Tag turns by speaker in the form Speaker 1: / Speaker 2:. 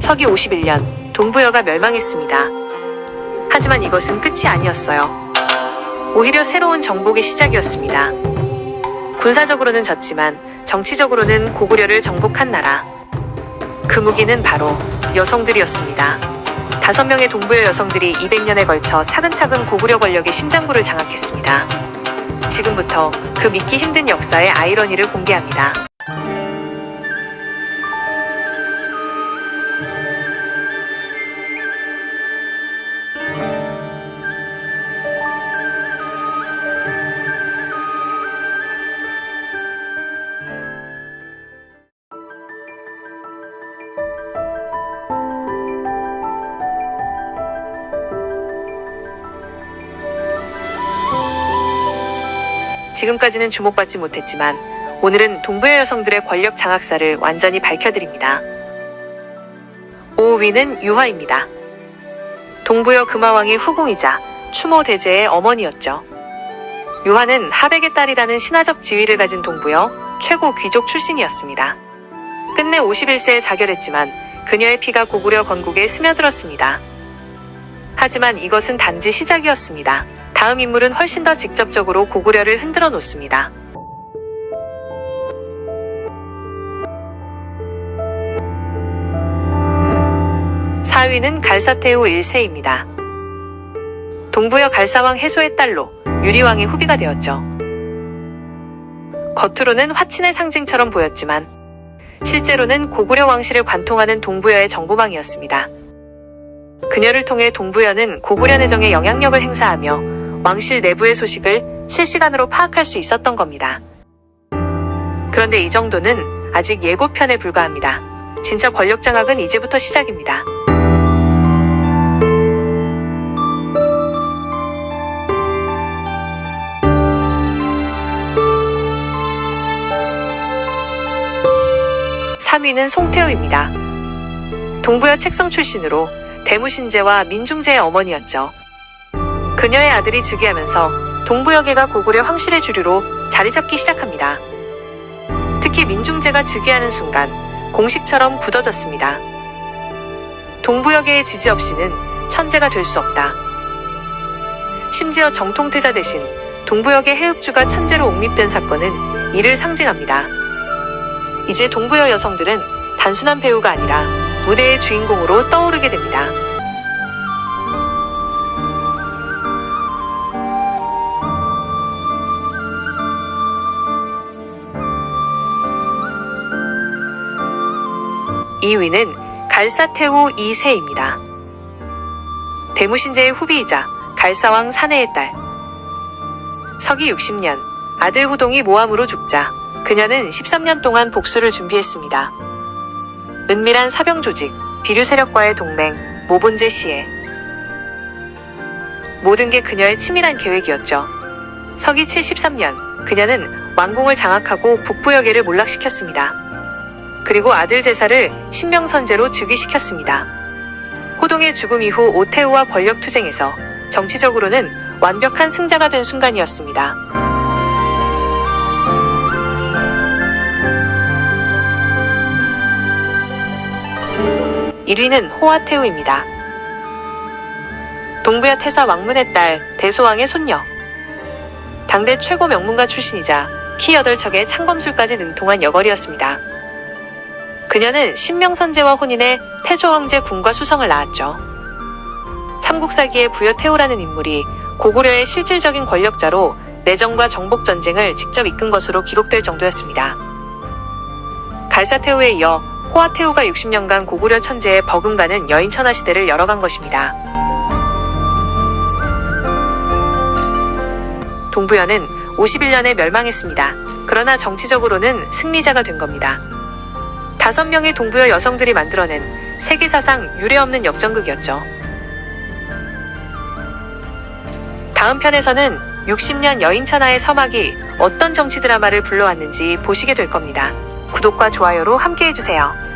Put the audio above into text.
Speaker 1: 서기 51년 동부여가 멸망했습니다. 하지만 이것은 끝이 아니었어요. 오히려 새로운 정복의 시작이었습니다. 군사적으로는 졌지만 정치적으로는 고구려를 정복한 나라. 그 무기는 바로 여성들이었습니다. 다섯 명의 동부여 여성들이 200년에 걸쳐 차근차근 고구려 권력의 심장부를 장악했습니다. 지금부터 그 믿기 힘든 역사의 아이러니를 공개합니다. 지금까지는 주목받지 못했지만 오늘은 동부여 여성들의 권력 장악사를 완전히 밝혀드립니다. 5위는 유화입니다. 동부여 금화왕의 후궁이자 추모 대제의 어머니였죠. 유화는 하백의 딸이라는 신화적 지위를 가진 동부여 최고 귀족 출신이었습니다. 끝내 51세에 자결했지만 그녀의 피가 고구려 건국에 스며들었습니다. 하지만 이것은 단지 시작이었습니다. 다음 인물은 훨씬 더 직접적으로 고구려를 흔들어 놓습니다. 사위는 갈사태후 1세입니다. 동부여 갈사왕 해소의 딸로 유리왕의 후비가 되었죠. 겉으로는 화친의 상징처럼 보였지만 실제로는 고구려 왕실을 관통하는 동부여의 정보망이었습니다. 그녀를 통해 동부여는 고구려 내정에 영향력을 행사하며 왕실 내부의 소식을 실시간으로 파악할 수 있었던 겁니다. 그런데 이 정도는 아직 예고편에 불과합니다. 진짜 권력 장악은 이제부터 시작입니다. 삼위는 송태호입니다. 동부여 책성 출신으로 대무신제와 민중제의 어머니였죠. 그녀의 아들이 즉위하면서 동부여계가 고구려 황실의 주류로 자리 잡기 시작합니다. 특히 민중제가 즉위하는 순간 공식처럼 굳어졌습니다. 동부여계의 지지 없이는 천재가 될 수 없다. 심지어 정통태자 대신 동부여계 해읍주가 천재로 옹립된 사건은 이를 상징합니다. 이제 동부여 여성들은 단순한 배우가 아니라 무대의 주인공으로 떠오르게 됩니다. 이위는 갈사태후 2세입니다. 대무신제의 후비이자 갈사왕 사내의 딸. 서기 60년 아들 후동이 모함으로 죽자 그녀는 13년 동안 복수를 준비했습니다. 은밀한 사병 조직, 비류 세력과의 동맹, 모본제 시에 모든 게 그녀의 치밀한 계획이었죠. 서기 73년 그녀는 왕궁을 장악하고 북부여계를 몰락시켰습니다. 그리고 아들 제사를 신명선제로 즉위시켰습니다. 호동의 죽음 이후 오태우와 권력 투쟁에서 정치적으로는 완벽한 승자가 된 순간이었습니다. 1위는 호화태우입니다. 동부여 태사 왕문의 딸 대소왕의 손녀. 당대 최고 명문가 출신이자 키 8척의 창검술까지 능통한 여걸이었습니다. 그녀는 신명선제와 혼인해 태조 황제 군과 수성을 낳았죠. 삼국사기의 부여태우라는 인물이 고구려의 실질적인 권력자로 내정과 정복 전쟁을 직접 이끈 것으로 기록될 정도였습니다. 갈사태우에 이어 호화태우가 60년간 고구려 천재에 버금가는 여인천하 시대를 열어간 것입니다. 동부여는 51년에 멸망했습니다. 그러나 정치적으로는 승리자가 된 겁니다. 다섯 명의 동부여 여성들이 만들어낸 세계 사상 유례없는 역전극이었죠. 다음 편에서는 60년 여인천하의 서막이 어떤 정치 드라마를 불러왔는지 보시게 될 겁니다. 구독과 좋아요로 함께 해주세요.